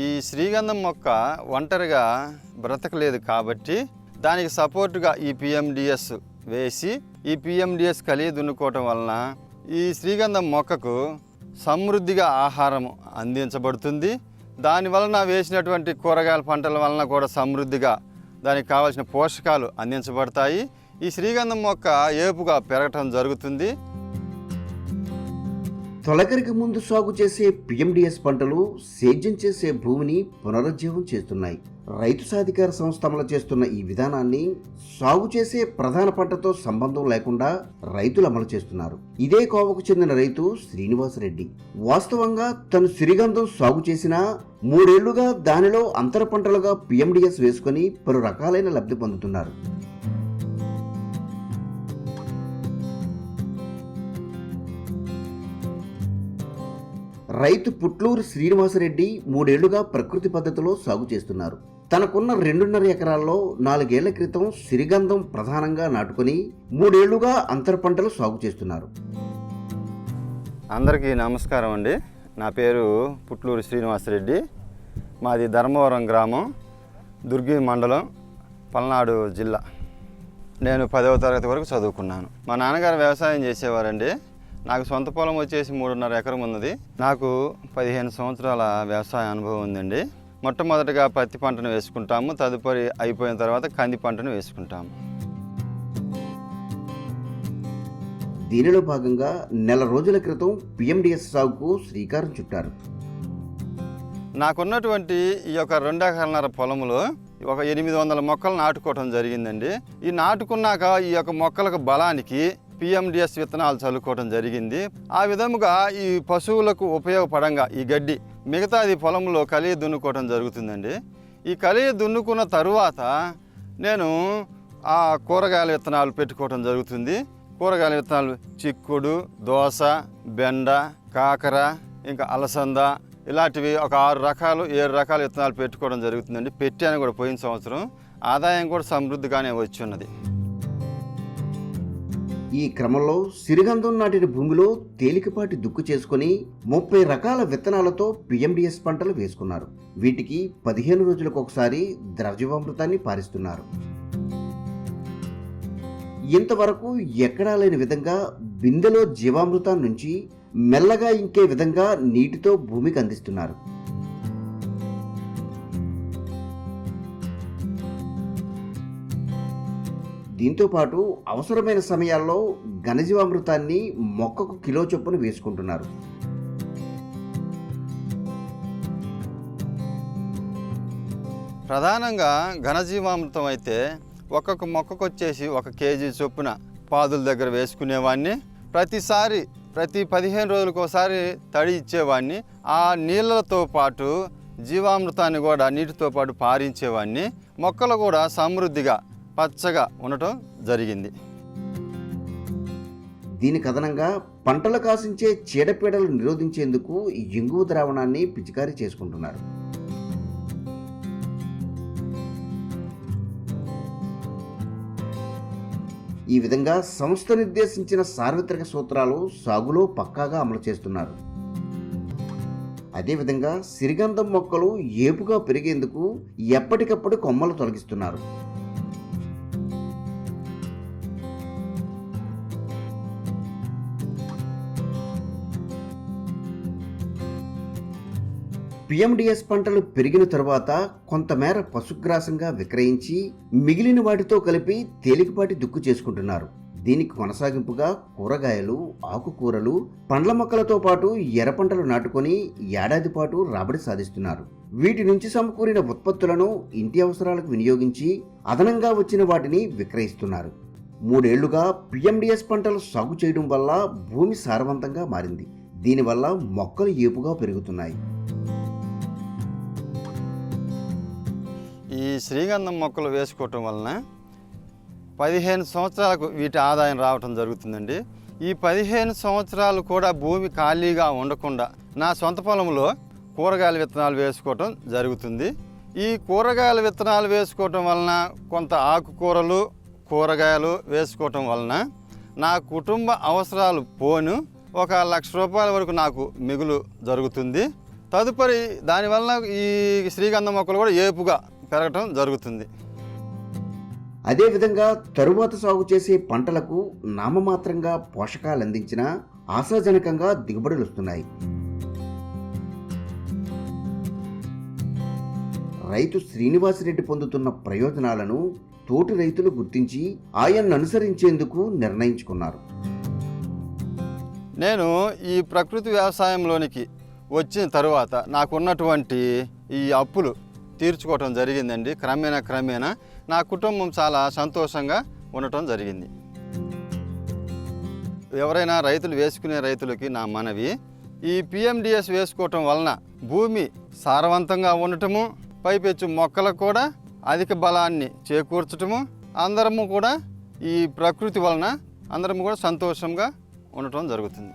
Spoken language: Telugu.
ఈ శ్రీగంధం మొక్క ఒంటరిగా బ్రతకలేదు కాబట్టి దానికి సపోర్టుగా ఈ పిఎండిఎస్ వేసి ఈ పిఎండిఎస్ కలిగి దున్నుకోవటం వలన ఈ శ్రీగంధం మొక్కకు సమృద్ధిగా ఆహారం అందించబడుతుంది. దానివలన వేసినటువంటి కూరగాయల పంటల వలన కూడా సమృద్ధిగా దానికి కావాల్సిన పోషకాలు అందించబడతాయి. ఈ శ్రీగంధం మొక్క ఏపుగా పెరగటం జరుగుతుంది. తొలకరికి ముందు సాగు చేసే పిఎండిఎస్ పంటలు సేద్యం చేసే భూమిని పునరుజ్జీవం చేస్తున్నాయి. రైతు సాధికార సంస్థ అమలు చేస్తున్న ఈ విధానాన్ని సాగు చేసే ప్రధాన పంటతో సంబంధం లేకుండా రైతులు అమలు చేస్తున్నారు. ఇదే కోవకు చెందిన రైతు శ్రీనివాసరెడ్డి. వాస్తవంగా తను సిరిగంధం సాగు చేసిన మూడేళ్ళుగా దానిలో అంతర పంటలుగా పిఎండిఎస్ వేసుకుని పలు రకాలైన లబ్ధి పొందుతున్నారు. రైతు పుట్లూరు శ్రీనివాసరెడ్డి మూడేళ్ళుగా ప్రకృతి పద్ధతిలో సాగు చేస్తున్నారు. తనకున్న రెండున్నర ఎకరాల్లో నాలుగేళ్ళ క్రితం సిరిగంధం ప్రధానంగా నాటుకుని మూడేళ్ళుగా అంతర పంటలు సాగు చేస్తున్నారు. అందరికీ నమస్కారం అండి. నా పేరు పుట్లూరు శ్రీనివాసరెడ్డి. మాది ధర్మవరం గ్రామం దుర్గి మండలం పల్నాడు జిల్లా. నేను పదవ తరగతి వరకు చదువుకున్నాను. మా నాన్నగారు వ్యవసాయం చేసేవారండి. నాకు సొంత పొలం వచ్చేసి మూడున్నర ఎకరం ఉన్నది. నాకు పదిహేను సంవత్సరాల వ్యవసాయ అనుభవం ఉందండి. మొట్టమొదటిగా పత్తి పంటను వేసుకుంటాము. తదుపరి అయిపోయిన తర్వాత కంది పంటను వేసుకుంటాము. దీనిలో భాగంగా నెల రోజుల క్రితం పిఎండిఎస్ సాగుకు శ్రీకారం చుట్టారు. నాకున్నటువంటి ఈ యొక్క రెండు ఎకరాలన్నర పొలంలో ఒక ఎనిమిది వందల మొక్కలు నాటుకోవటం జరిగిందండి. ఈ నాటుకున్నాక ఈ యొక్క మొక్కలకు బలానికి పిఎండిఎస్ విత్తనాలు చల్లుకోవటం జరిగింది. ఆ విధముగా ఈ పశువులకు ఉపయోగపడంగా ఈ గడ్డి మిగతాది పొలంలో కలిగి దున్నుకోవటం జరుగుతుందండి. ఈ కలిగి దున్నుకున్న తరువాత నేను ఆ కూరగాయల విత్తనాలు పెట్టుకోవటం జరుగుతుంది. కూరగాయల విత్తనాలు చిక్కుడు దోస బెండ కాకర ఇంకా అలసంద ఇలాంటివి ఒక ఆరు రకాలు ఏడు రకాల విత్తనాలు పెట్టుకోవడం జరుగుతుందండి. పెట్టాను కూడా పోయిన సంవత్సరం ఆదాయం కూడా సమృద్ధిగానే వచ్చి ఉన్నది ఈ క్రమంలో సిరిగంధం నాటిన భూమిలో తేలికపాటి దుక్కు చేసుకుని ముప్పై రకాల విత్తనాలతో పిఎండిఎస్ పంటలు వేసుకున్నారు. వీటికి పదిహేను రోజులకు ఒకసారి ద్రవ్యవామృతాన్ని పారిస్తున్నారు. ఇంతవరకు ఎక్కడా లేని విధంగా బిందెలో జీవామృతం నుంచి మెల్లగా ఇంకే విధంగా నీటితో భూమికి అందిస్తున్నారు. దీంతో పాటు అవసరమైన సమయాల్లో ఘనజీవామృతాన్ని మొక్కకు కిలో చొప్పున వేసుకుంటున్నారు. ప్రధానంగా ఘనజీవామృతం అయితే ఒక్కొక్క మొక్కకు వచ్చేసి ఒక కేజీ చొప్పున పాదుల దగ్గర వేసుకునేవాడిని. ప్రతిసారి ప్రతి పదిహేను రోజులకోసారి తడి ఇచ్చేవాడిని. ఆ నీళ్ళతో పాటు జీవామృతాన్ని కూడా నీటితో పాటు పారించేవాడిని. మొక్కలు కూడా సమృద్ధిగా పచ్చగా ఉండటం జరిగింది. దీని కథనంగా పంటలు కాసించే చీడపీడలు నిరోధించేందుకు ఇంగువ ద్రావణాన్ని పిచికారీ చేసుకుంటున్నారు. ఈ విధంగా సంస్థ నిర్దేశించిన సార్వత్రిక సూత్రాలు సాగులో పక్కాగా అమలు చేస్తున్నారు. అదేవిధంగా సిరిగంధం మొక్కలు ఏపుగా పెరిగేందుకు ఎప్పటికప్పుడు కొమ్మలు తొలగిస్తున్నారు. పిఎండిఎస్ పంటలు పెరిగిన తరువాత కొంతమేర పశుగ్రాసంగా విక్రయించి మిగిలిన వాటితో కలిపి తేలికపాటి దుక్కు చేసుకుంటున్నారు. దీనికి కొనసాగింపుగా కూరగాయలు ఆకుకూరలు పండ్ల మొక్కలతో పాటు ఎర్ర పంటలు నాటుకొని ఏడాది పాటు రాబడి సాధిస్తున్నారు. వీటి నుంచి సమకూరిన ఉత్పత్తులను ఇంటి అవసరాలకు వినియోగించి అదనంగా వచ్చిన వాటిని విక్రయిస్తున్నారు. మూడేళ్ళుగా పిఎండిఎస్ పంటలు సాగు చేయడం వల్ల భూమి సారవంతంగా మారింది. దీనివల్ల మొక్కలు ఏపుగా పెరుగుతున్నాయి. ఈ శ్రీగంధం మొక్కలు వేసుకోవటం వలన పదిహేను సంవత్సరాలకు వీటి ఆదాయం రావటం జరుగుతుందండి. ఈ పదిహేను సంవత్సరాలు కూడా భూమి ఖాళీగా ఉండకుండా నా సొంత పొలంలో కూరగాయల విత్తనాలు వేసుకోవటం జరుగుతుంది. ఈ కూరగాయల విత్తనాలు వేసుకోవటం వలన కొంత ఆకుకూరలు కూరగాయలు వేసుకోవటం వలన నా కుటుంబ అవసరాలు పోను. ఒక లక్ష రూపాయల వరకు నాకు మిగులు జరుగుతుంది. తదుపరి దానివల్ల ఈ శ్రీగంధ మొక్కలు కూడా ఏపుగా పెరగటం జరుగుతుంది. అదేవిధంగా తరువాత సాగు చేసే పంటలకు నామమాత్రంగా పోషకాలు అందించినా ఆశాజనకంగా దిగుబడులు వస్తున్నాయి. రైతు శ్రీనివాసరెడ్డి పొందుతున్న ప్రయోజనాలను తోటి రైతులు గుర్తించి ఆయన్ను అనుసరించేందుకు నిర్ణయించుకున్నారు. నేను ఈ ప్రకృతి వ్యవసాయంలోనికి వచ్చిన తరువాత నాకున్నటువంటి ఈ అప్పులు తీర్చుకోవటం జరిగిందండి. క్రమేణా క్రమేణా నా కుటుంబం చాలా సంతోషంగా ఉండటం జరిగింది. ఎవరైనా రైతులు వేసుకునే రైతులకి నా మనవి ఈ పిఎండిఎస్ వేసుకోవటం వలన భూమి సారవంతంగా ఉండటము పైపెచ్చు మొక్కలకు కూడా అధిక బలాన్ని చేకూర్చటము అందరము కూడా ఈ ప్రకృతి వలన అందరము కూడా సంతోషంగా ఉండటం జరుగుతుంది.